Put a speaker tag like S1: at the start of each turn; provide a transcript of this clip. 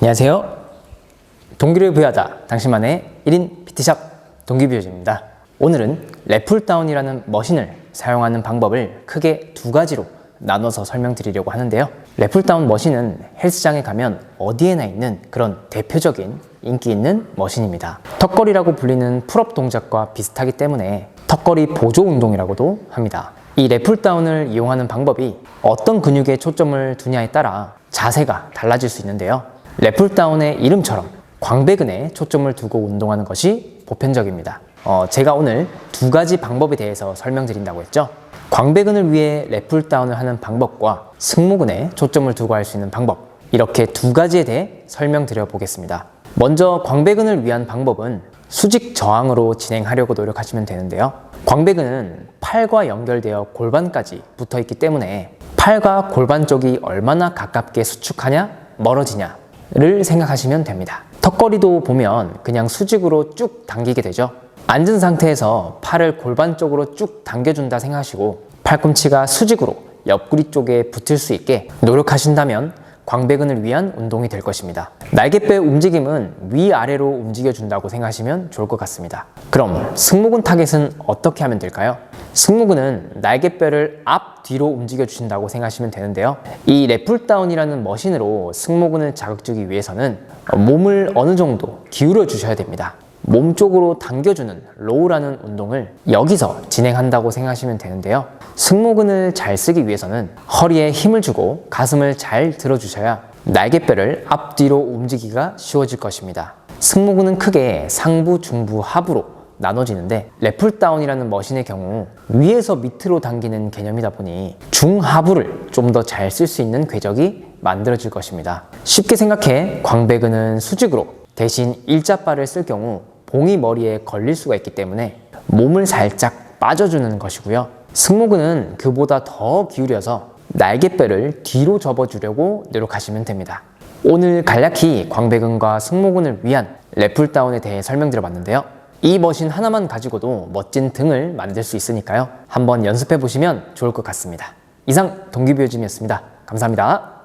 S1: 안녕하세요. 동기를 부여하다 당신만의 1인 PT샵 동기부여집니다. 오늘은 랩풀다운이라는 머신을 사용하는 방법을 크게 두 가지로 나눠서 설명드리려고 하는데요. 랩풀다운 머신은 헬스장에 가면 어디에나 있는 그런 대표적인 인기 있는 머신입니다. 턱걸이라고 불리는 풀업 동작과 비슷하기 때문에 턱걸이 보조 운동이라고도 합니다. 이 랩풀다운을 이용하는 방법이 어떤 근육에 초점을 두냐에 따라 자세가 달라질 수 있는데요. 랩풀다운의 이름처럼 광배근에 초점을 두고 운동하는 것이 보편적입니다. 어, 제가 오늘 두 가지 방법에 대해서 설명드린다고 했죠. 광배근을 위해 랩풀다운을 하는 방법과 승모근에 초점을 두고 할 수 있는 방법 이렇게 두 가지에 대해 설명드려 보겠습니다. 먼저 광배근을 위한 방법은 수직 저항으로 진행하려고 노력하시면 되는데요. 광배근은 팔과 연결되어 골반까지 붙어 있기 때문에 팔과 골반 쪽이 얼마나 가깝게 수축하냐 멀어지냐 를 생각하시면 됩니다. 턱걸이도 보면 그냥 수직으로 쭉 당기게 되죠. 앉은 상태에서 팔을 골반 쪽으로 쭉 당겨준다 생각하시고 팔꿈치가 수직으로 옆구리 쪽에 붙을 수 있게 노력하신다면 광배근을 위한 운동이 될 것입니다. 날개뼈 움직임은 위아래로 움직여준다고 생각하시면 좋을 것 같습니다. 그럼 승모근 타겟은 어떻게 하면 될까요? 승모근은 날개뼈를 앞, 뒤로 움직여 주신다고 생각하시면 되는데요. 이 랩풀다운이라는 머신으로 승모근을 자극 주기 위해서는 몸을 어느 정도 기울여 주셔야 됩니다. 몸 쪽으로 당겨주는 로우라는 운동을 여기서 진행한다고 생각하시면 되는데요. 승모근을 잘 쓰기 위해서는 허리에 힘을 주고 가슴을 잘 들어주셔야 날개뼈를 앞뒤로 움직이기가 쉬워질 것입니다. 승모근은 크게 상부, 중부, 하부로 나눠지는데 랩풀다운이라는 머신의 경우 위에서 밑으로 당기는 개념이다 보니 중하부를 좀 더 잘 쓸 수 있는 궤적이 만들어질 것입니다. 쉽게 생각해 광배근은 수직으로 대신 일자바를 쓸 경우 봉이 머리에 걸릴 수가 있기 때문에 몸을 살짝 빠져주는 것이고요. 승모근은 그보다 더 기울여서 날개뼈를 뒤로 접어주려고 노력하시면 됩니다. 오늘 간략히 광배근과 승모근을 위한 랩풀다운에 대해 설명드려봤는데요. 이 머신 하나만 가지고도 멋진 등을 만들 수 있으니까요. 한번 연습해 보시면 좋을 것 같습니다. 이상 동기부여짐이었습니다. 감사합니다.